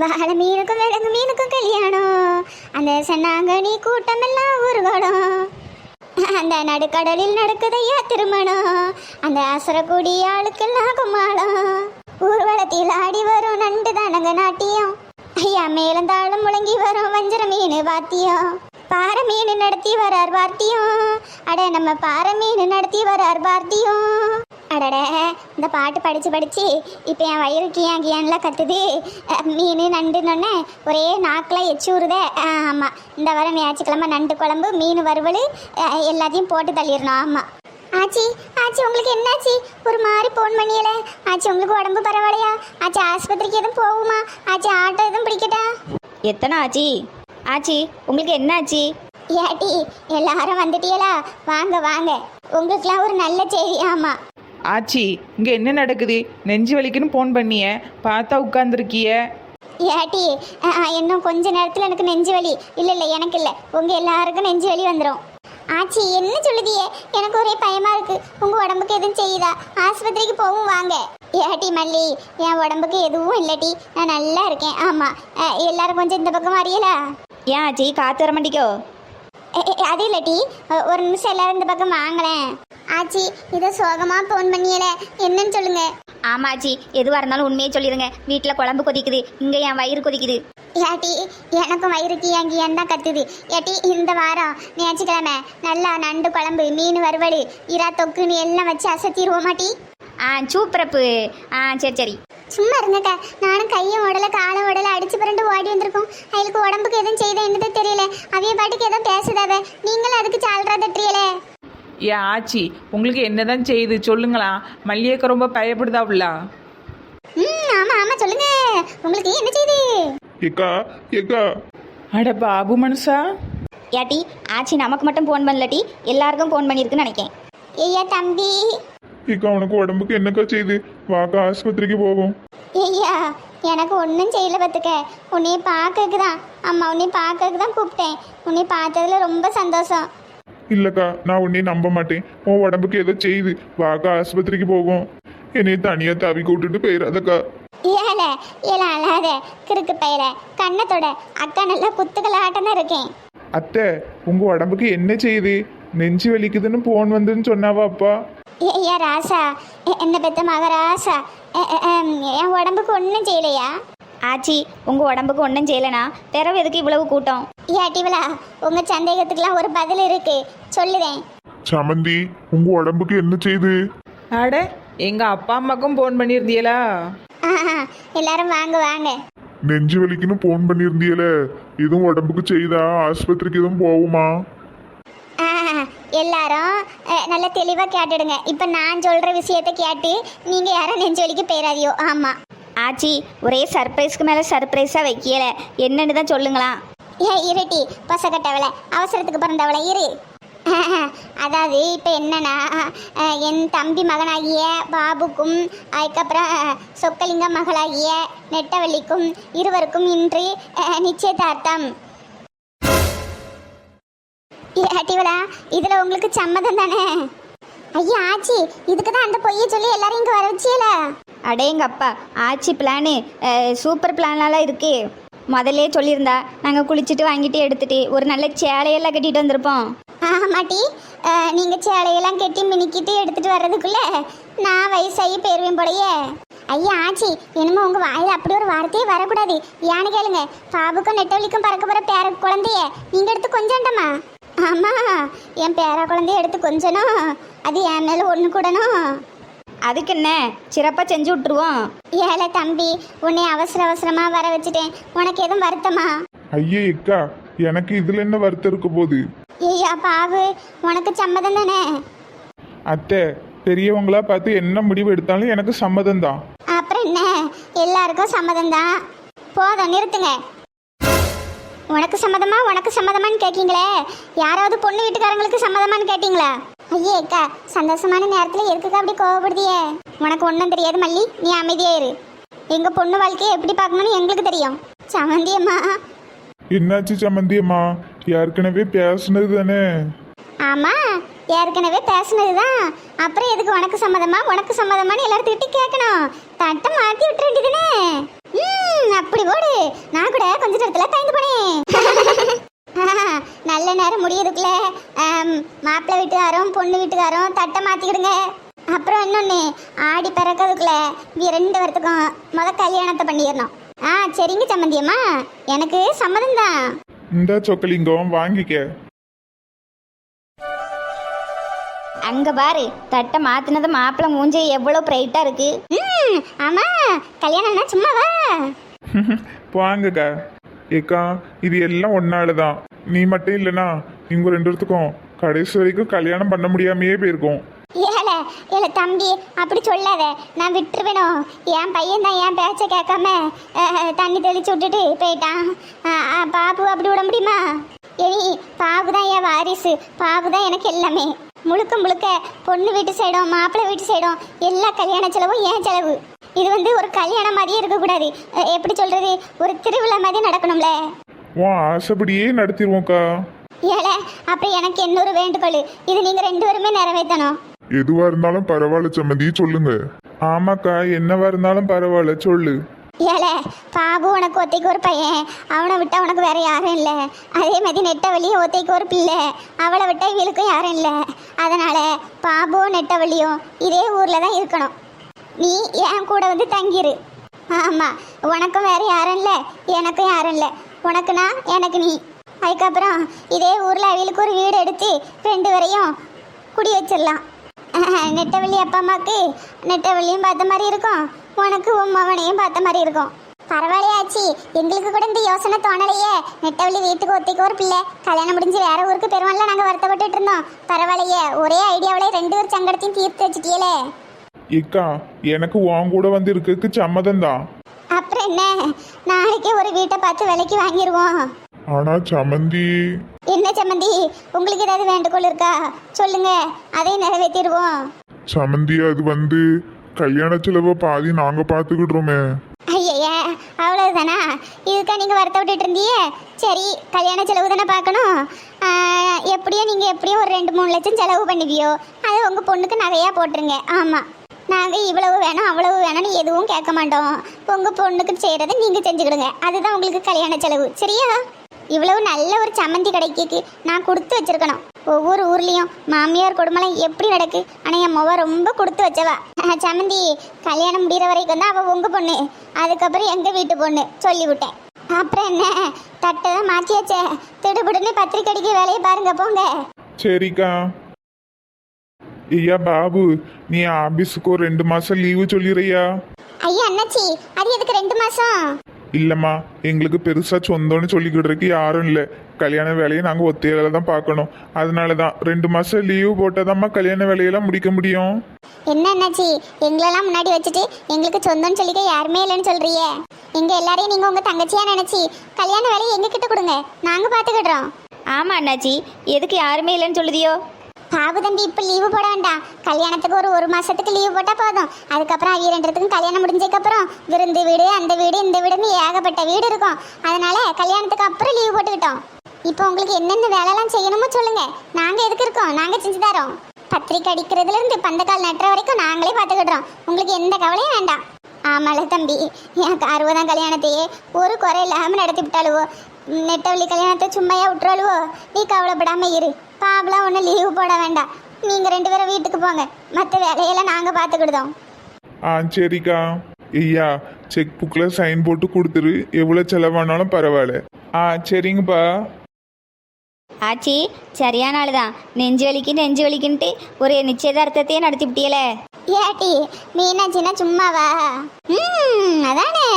வாழை மீனுக்கும் விலங்கு மீனுக்கும் கல்யாணம். அந்த சென்னாங்கனி கூட்டமெல்லாம் ஊர்வலம் அந்த நடுக்கடலில் நடக்குதையா திருமணம். அந்த அசரக்குடி ஆளுக்கெல்லாம் கும்மாளம். ஊர்வலத்தில் ஆடி வரும் நண்டு தானங்க நாட்டியம். ஐயா மேலந்தாளம் முழங்கி வரும் வஞ்சர மீன் வாத்தியம். பாறை மீன் நடத்தி வரார் பார்ட்டியும் அட நம்ம பாறை மீன் நடத்தி வரார் பார்ட்டியும் அடட இந்த பாட்டு படித்து படித்து இப்போ என் வயிறு கியான் கியான்லாம் கத்துது. மீன் நண்டுன்னொன்னே ஒரே நாக்கில் எச்சி ஊறுதே. ஆமாம் இந்த வாரம் ஞாயிற்றுக்கிழமை நண்டு குழம்பு மீன் வறுவல் எல்லாத்தையும் போட்டு தள்ளிடணும். ஆமாம் ஆச்சி ஆச்சி உங்களுக்கு என்னாச்சு? ஒரு மாதிரி ஃபோன் பண்ணியல. ஆச்சி உங்களுக்கு உடம்பு பரவாயில்லையா? ஆச்சி ஆஸ்பத்திரிக்கு எதுவும் போகுமா? ஆச்சி ஆட்டோ எதுவும் பிடிக்கட்டா? எத்தனை ஆச்சி? ஆச்சி உங்களுக்கு என்ன ஆச்சி ஏட்டி எல்லாரும் வந்துட்டீங்களா வாங்க வாங்க. உங்களுக்குலாம் ஒரு நல்ல செய்தி ஆமாம் ஆச்சி இங்கே என்ன நடக்குது? நெஞ்சு வலிக்குன்னு ஃபோன் பண்ணிய. பார்த்தா உட்காந்துருக்கிய ஏட்டி ஆ, ஆ, இன்னும் கொஞ்ச நேரத்தில் எனக்கு நெஞ்சு வலி. இல்லை இல்லை எனக்கு இல்லை. உங்கள் எல்லாருக்கும் நெஞ்சு வலி வந்துடும் ஆச்சி என்ன சொல்லுதியே? எனக்கு ஒரே பயமா இருக்கு. உங்க உடம்புக்கு எதுவும் செய்யுதா? ஆஸ்பத்திரிக்கு போவும் வாங்க. ஏட்டி மல்லி என் உடம்புக்கு எதுவும் இல்லட்டி. நான் நல்லா இருக்கேன். ஆமா. ஆ, எல்லாரும் கொஞ்சம் இந்த பக்கம் வரையலா? ஏன் ஆச்சி காத்து வர மாட்டிக்கோ அது இல்லட்டி. ஒரு நிமிஷம் எல்லாரும் இந்த பக்கம் வாங்களேன். ஆச்சி இதை சோகமா ஃபோன் பண்ணியல. என்னன்னு சொல்லுங்க. ஆமா ஆச்சி எதுவாக இருந்தாலும் உண்மையை சொல்லிடுங்க. வீட்டில் குழம்பு கொதிக்குது. இங்கே என் வயிறு கொதிக்குது. ஏட்டி எனக்கும் வயிறுக்கு ஏங்கியான் தான் கத்துது. ஏட்டி இந்த வாரம் ஞாயிற்றுக்கிழமை நல்லா நண்டு குழம்பு மீன் வறுவல் இறா தொக்குன்னு எல்லாம் வச்சு அசத்திடுவோம் மாட்டி ஆ சூப்பரப்பு. ஆ சரி சரி. சும்மா இருங்கக்கா. நானும் கையும் உடல காலம் உடல அடிச்சு புரண்டு ஓடி வந்திருக்கோம். அவளுக்கு உடம்புக்கு எதுவும் செய்த என்னது தெரியல. அவிய பாட்டுக்கு எதுவும் பேசுதாவ. நீங்களும் அதுக்கு சால்றா தட்டுறீங்களே. ஏன் ஆச்சி உங்களுக்கு என்னதான் செய்யுது சொல்லுங்களா. மல்லிகைக்கு ரொம்ப பயப்படுதாவுல ம் ஆமா ஆமா சொல்லுங்க. உங்களுக்கு என்ன செய்யுது ஏக்கா ஏக்கா. அட பாபு மனுஷா. ஏட்டி ஆச்சி நமக்கு மட்டும் ஃபோன் பண்ணலட்டி எல்லாருக்கும் ஃபோன் பண்ணியிருக்குன்னு நினைக்கேன். ஐயா தம்பி. ஏக்கா உனக்கு உடம்புக்கு என்னக்கா செய்யுது வாக்கா ஆஸ்பத்திரிக்கு போவோம். ஐயா எனக்கு ஒன்றும் செய்யல பார்த்துக்க உன்னைய பார்க்கறதுக்கு தான் அம்மா உன்னை பார்க்கறதுக்கு தான் கூப்பிட்டேன். உன்னை பார்த்ததுல ரொம்ப சந்தோஷம். இல்லக்கா நான் உன்னை நம்ப மாட்டேன். உன் உடம்புக்கு ஏதோ செய்யுது வாக்கா ஆஸ்பத்திரிக்கு போவோம். என்னைய தனியா தவி கூட்டுட்டு போயிடாதக்கா ஏல ஏல அழாத கிறுக்கு பையல. கண்ணத்தோட அக்கா நல்லா குத்துக்கள் ஆட்டம் தான் இருக்கேன். அத்தை உங்க உடம்புக்கு என்ன செய்யுது நெஞ்சு வலிக்குதுன்னு போன் வந்துன்னு சொன்னாவா அப்பா? ஏ ராசா என்ன பெத்த மகராசா என் உடம்புக்கு ஒன்றும் செய்யலையா? ஆச்சி உங்கள் உடம்புக்கு ஒன்றும் செய்யலைனா பிறகு எதுக்கு இவ்வளவு கூட்டம்? ஏட்டிவலா உங்க சந்தேகத்துக்குலாம் ஒரு பதில் இருக்கு. சொல்லுதேன். சமந்தி உங்க உடம்புக்கு என்ன செய்யுது அட எங்கள் அப்பா அம்மாக்கும் ஃபோன் பண்ணியிருந்தியலா ஆஹா, எல்லாரும் வாங்க வாங்க. நெஞ்சு வலிக்குன்னு போன் பண்ணியிருந்தியல இதுவும் உடம்புக்கு செய்தா? ஆஸ்பத்திரிக்கு எதுவும் போகுமா? ஆஹா, எல்லாரும் அஹ், நல்ல தெளிவாக கேட்டுடுங்க. இப்போ நான் சொல்கிற விஷயத்த கேட்டு நீங்கள் யாரும் நெஞ்சு வலிக்கு போயிடாதியோ ஆமாம் ஆச்சி ஒரே சர்ப்ரைஸ்க்கு மேலே சர்ப்ரைஸாக வைக்கல. என்னன்னு தான் சொல்லுங்களாம். ஏ இருட்டி பசக்கட்டவளை அவசரத்துக்கு பிறந்தவளை இரு. அதாவது இப்போ என்னன்னா என் தம்பி மகனாகிய பாபுக்கும் அதுக்கப்புறம் சொக்கலிங்க மகளாகிய நெட்டவள்ளிக்கும் இருவருக்கும் இன்று நிச்சயதார்த்தம். ஏட்டிவளா இதில் உங்களுக்கு சம்மதம் தானே? ஐயா ஆச்சி இதுக்கு தான் அந்த பொய்யை சொல்லி எல்லாரும் இங்கே வர வச்சியல? அடேங்கப்பா ஆச்சி பிளானு. சூப்பர் பிளானெல்லாம் இருக்கே. முதல்லே சொல்லியிருந்தா நாங்கள் குளிச்சுட்டு வாங்கிட்டு எடுத்துட்டு ஒரு நல்ல சேலையெல்லாம் கட்டிட்டு வந்திருப்போம். ஆமாட்டி. நீங்கள் சேலையெல்லாம் கட்டி மினிக்கிட்டு எடுத்துட்டு வர்றதுக்குள்ள நான் வயசாகி போயிருவேன் போலயே. ஐயா ஆச்சி என்னமோ உங்கள் வாயில் அப்படி ஒரு வார்த்தையே வரக்கூடாது. ஏன்னு கேளுங்க பாபுக்கும் நெட்டவழிக்கும் பறக்க போகிற பேர குழந்தைய நீங்கள் எடுத்து கொஞ்சண்டமா ஆமா என் பேர குழந்தைய எடுத்து கொஞ்சணும் அது என் மேலே ஒன்று கூடணும் அதுக்கு என்ன சிறப்பாக செஞ்சு விட்ருவோம் ஏழை தம்பி உன்னை அவசர அவசரமா வர வச்சுட்டேன். உனக்கு எதுவும் வருத்தமா? ஐயே எக்கா எனக்கு இதுல என்ன வருத்தம் இருக்க போகுது? ஐயா பாபு உனக்கு சம்மதம் தானே? அத்தை பெரியவங்களா பார்த்து என்ன முடிவு எடுத்தாலும் எனக்கு சம்மதம் தான். அப்புறம் என்ன? எல்லாருக்கும் சம்மதம் தான். போதும் நிறுத்துங்க. உனக்கு சம்மதமா உனக்கு சம்மதமான்னு கேட்கீங்களே யாராவது பொண்ணு வீட்டுக்காரங்களுக்கு சம்மதமான்னு கேட்டீங்களா? ஐயே அக்கா சந்தோஷமான நேரத்தில் எதுக்குக்கா அப்படி கோவப்படுதியே? உனக்கு ஒன்றும் தெரியாது மல்லி நீ அமைதியா இரு எங்க பொண்ணு வாழ்க்கையை எப்படி பார்க்கணும்னு எங்களுக்கு தெரியும். சமந்தியம்மா. என்னாச்சு சம்மந்தியம்மா ஏற்கனவே பேசுனது தானே? ஆமா ஏற்கனவே பேசுனதுதான் அப்புறம் எதுக்கு உனக்கு சம்மதமா உனக்கு சம்மதமான்னு எல்லாத்துக்கிட்டையும் கேட்கணும். தட்டை மாத்தி விட்டுற வேண்டியதுனே ம் அப்படி போடு கொஞ்ச நேரத்துல பயந்து போனேன் நல்ல நேரம் முடியறதுக்குள்ள ஆம், மாப்பிள்ளை வீட்டுக்காரும் பொண்ணு வீட்டுக்காரும் தட்டை மாத்திக்கிடுங்க. அப்புறம் இன்னொன்னு ஆடி பிறக்கிறதுக்குள்ள ரெண்டு வரத்துக்கும் முத கல்யாணத்தை பண்ணிடணும். ஆ சரிங்க சம்மந்தியம்மா எனக்கு சம்மதம் தான் இந்த சொக்கலிங்கம் வாங்கிக்க. அங்கே பாரு தட்டை மாற்றினது மாப்பிள்ளை மூஞ்சி எவ்வளோ பிரைட்டாக இருக்கு. ம் ஆமா கல்யாணம்னா சும்மாவா? வாங்கக்கா ஏக்கா இது எல்லாம் ஒன்னாலதான். நீ மட்டும் இல்லனா இவங்க ரெண்டு பேர்த்துக்கும் கடைசி வரைக்கும் கல்யாணம் பண்ண முடியாமையே போயிருக்கோம். ஏல ஏல தம்பி அப்படி சொல்லாத. நான் விட்டுருவேணும் என் பையன் தான் என் பேச்சை கேட்காம தண்ணி தெளிச்சு விட்டுட்டு போயிட்டான். அஹ், பாபு அப்படி விட முடியுமா? ஏய் பாபு தான் என் வாரிசு. பாபு தான் எனக்கு எல்லாமே. முழுக்க முழுக்க பொண்ணு வீட்டு சைடும் மாப்பிள்ளை வீட்டு சைடும் எல்லா கல்யாண செலவும் என் செலவு. இது வந்து ஒரு கல்யாணம் மாதிரியே இருக்கக்கூடாது. அஹ், எப்படி சொல்றது? ஒரு திருவிழா மாதிரி நடக்கணும்ல. உன் ஆசைப்படியே நடத்திடுவோம்க்கா ஏல அப்ப எனக்கு இன்னொரு வேண்டுகோள்? இது நீங்க ரெண்டு பேருமே நிறைவேற்றணும். எதுவா இருந்தாலும் பரவாயில்ல சம்மந்தி சொல்லுங்க. ஆமாக்கா என்னவா இருந்தாலும் பரவாயில்ல சொல்லு. ஏல பாபு உனக்கு ஒத்தைக்கு ஒரு பையன். அவனை விட்டா உனக்கு வேற யாரும் இல்லை. அதே மாதிரி நெட்டவழியும் ஒத்தைக்கு ஒரு பிள்ளை. அவளை விட்டா இவளுக்கும் யாரும் இல்லை. அதனால பாபுவும் நெட்டவழியும் இதே ஊர்ல தான் இருக்கணும். நீ என் கூட வந்து தங்கிரு. ஆமாம் உனக்கும் வேறு யாரும் இல்லை எனக்கும் யாரும் இல்லை. உனக்கு நான் எனக்கு நீ. அதுக்கப்புறம் இதே ஊரில் அவளுக்கு ஒரு வீடு எடுத்து ரெண்டு வரையும் குடி வச்சிடலாம். நெட்டவள்ளி அப்பா அம்மாவுக்கு நெட்டவள்ளியும் பார்த்த மாதிரி இருக்கும். உனக்கு உன் மவனையும் பார்த்த மாதிரி இருக்கும். பரவாயில்லையாச்சி எங்களுக்கு கூட இந்த யோசனை தோணலையே. நெட்டவள்ளி வீட்டுக்கு ஒத்திக்கு ஒரு பிள்ளை. கல்யாணம் முடிஞ்சு வேற ஊருக்கு பெருமாள்ல நாங்கள் வருத்தப்பட்டுட்டு இருந்தோம். பரவாயில்லையே ஒரே ஐடியாவிலே ரெண்டு ஒரு சங்கடத்தையும் தீர்த்து வச்சுட்டியலே. ஏக்கா எனக்கு உன் கூட வந்து இருக்கிறதுக்கு சம்மதம் தான் அப்புறம் என்ன? நாளைக்கே ஒரு வீட்டை பார்த்து விலைக்கு வாங்கிடுவோம் ஆனா சம்மந்தி என்ன சம்மந்தி உங்களுக்கு ஏதாவது வேண்டுகோள் இருக்கா? சொல்லுங்க. அதை நிறைவேற்றிடுவோம். சம்மந்தி அது வந்து கல்யாண செலவை பாதி நாங்க பாத்துக்கிடுறோமே ஐயய்ய அவ்வளவுதானா? இதுக்கா வருத்த விட்டுட்டு இருந்தீங்க? சரி கல்யாண செலவு தானே பார்க்கணும். எப்படியோ நீங்கள் எப்படியோ ஒரு ரெண்டு மூணு லட்சம் செலவு பண்ணுவியோ அதை உங்கள் பொண்ணுக்கு நகையாக போட்டுருங்க. ஆமாம் நாங்கள் இவ்வளவு வேணும் அவ்வளவு வேணும்னு எதுவும் கேட்க மாட்டோம். உங்கள் பொண்ணுக்கு செய்கிறத நீங்கள் செஞ்சுக்கிடுங்க. அதுதான் உங்களுக்கு கல்யாண செலவு. சரியா? இவ்வளவு நல்ல ஒரு சம்மந்தி கிடைக்கிக்கு நான் கொடுத்து வச்சிருக்கணும். ஒவ்வொரு ஊர்லேயும் மாமியார் குடும்பம் எப்படி நடக்கு? ஆனால் என் முகம் ரொம்ப கொடுத்து வச்சவா. சம்மந்தி கல்யாணம் முடிகிற வரைக்கும் தான் அவள் உங்கள் பொண்ணு. அதுக்கப்புறம் எங்கள் வீட்டு பொண்ணு? சொல்லிவிட்டேன். அப்புறம் என்ன? தட்டை தான் மாற்றியாச்சே திடுபிடுன்னு பத்திரிக்கை அடிக்க வேலையை பாருங்க போங்க. சரிக்கா. ஐயா பாபு நீ ஆபீஸுக்கு ஒரு ரெண்டு மாசம் லீவு சொல்லிடுறியா? ஐயா அண்ணாச்சி அது எதுக்கு ரெண்டு மாதம் இல்லம்மா எங்களுக்கு பெருசா சொந்தம்னு சொல்லிக்கிடுறதுக்கு யாரும் இல்லை. கல்யாண வேலையை நாங்க ஒத்தையில தான் பார்க்கணும். அதனால தான் ரெண்டு மாசம் லீவு போட்டாதாம்மா கல்யாண வேலையெல்லாம் முடிக்க முடியும்? என்ன அண்ணாச்சி எங்களெல்லாம் முன்னாடி வச்சுட்டு எங்களுக்கு சொந்தம்னு சொல்லிக்க யாருமே இல்லைன்னு சொல்றியே எங்க எல்லாரையும் நீங்க உங்க தங்கச்சியா நினைச்சி கல்யாண வேலையை எங்க கிட்ட கொடுங்க. நாங்க பாத்துக்கிடுறோம் ஆமாம் அண்ணாச்சி எதுக்கு யாருமே இல்லைன்னு சொல்லுதியோ? பாபு தம்பி இப்போ லீவு போட வேண்டாம் கல்யாணத்துக்கு ஒரு ஒரு மாதத்துக்கு லீவு போட்டால் போதும். அதுக்கப்புறம் அவங்க ரெண்டுத்துக்கும் கல்யாணம் முடிஞ்சதுக்கப்புறம் விருந்து வீடு அந்த வீடு இந்த வீடுன்னு ஏகப்பட்ட வீடு இருக்கும். அதனால கல்யாணத்துக்கு அப்புறம் லீவு போட்டுக்கிட்டோம். இப்போ உங்களுக்கு என்னென்ன வேலைலாம் செய்யணுமோ சொல்லுங்க. நாங்கள் எதுக்கு இருக்கோம்? நாங்கள் செஞ்சு தரோம் பத்திரிக்கை அடிக்கிறதுல இருந்து பந்தக்கால் நட்டுற வரைக்கும் நாங்களே பார்த்துக்கிடுறோம். உங்களுக்கு எந்த கவலையும் வேண்டாம். ஆமால தம்பி. எனக்கு அறுபதாம் கல்யாணத்தையே ஒரு குறை இல்லாமல் நடத்தி விட்டாளுவோ? நெட்டவள்ளி கல்யாணத்தை சும்மையாக விட்டுறாளுவோ? நீ கவலைப்படாமல் இரு. பாவலாம் ஒன்றும் லீவு போட வேண்டாம். நீங்கள் ரெண்டு பேரும் வீட்டுக்கு போங்க. மற்ற வேலையெல்லாம் நாங்கள் பார்த்துக்கிடுதோம். ஆ சரிக்கா. ஐயா செக் புக்கில் சைன் போட்டு கொடுத்துரு. எவ்வளோ செலவானாலும் பரவாயில்ல. ஆ சரிங்கப்பா. ஆச்சி சரியான ஆள் தான் நெஞ்சு வலிக்கு நெஞ்சு வலிக்குன்ட்டு ஒரு நிச்சயதார்த்தத்தையே நடத்தி விட்டியலே ஏட்டி மீனாட்சின்னா சும்மாவா? ம் அதானே.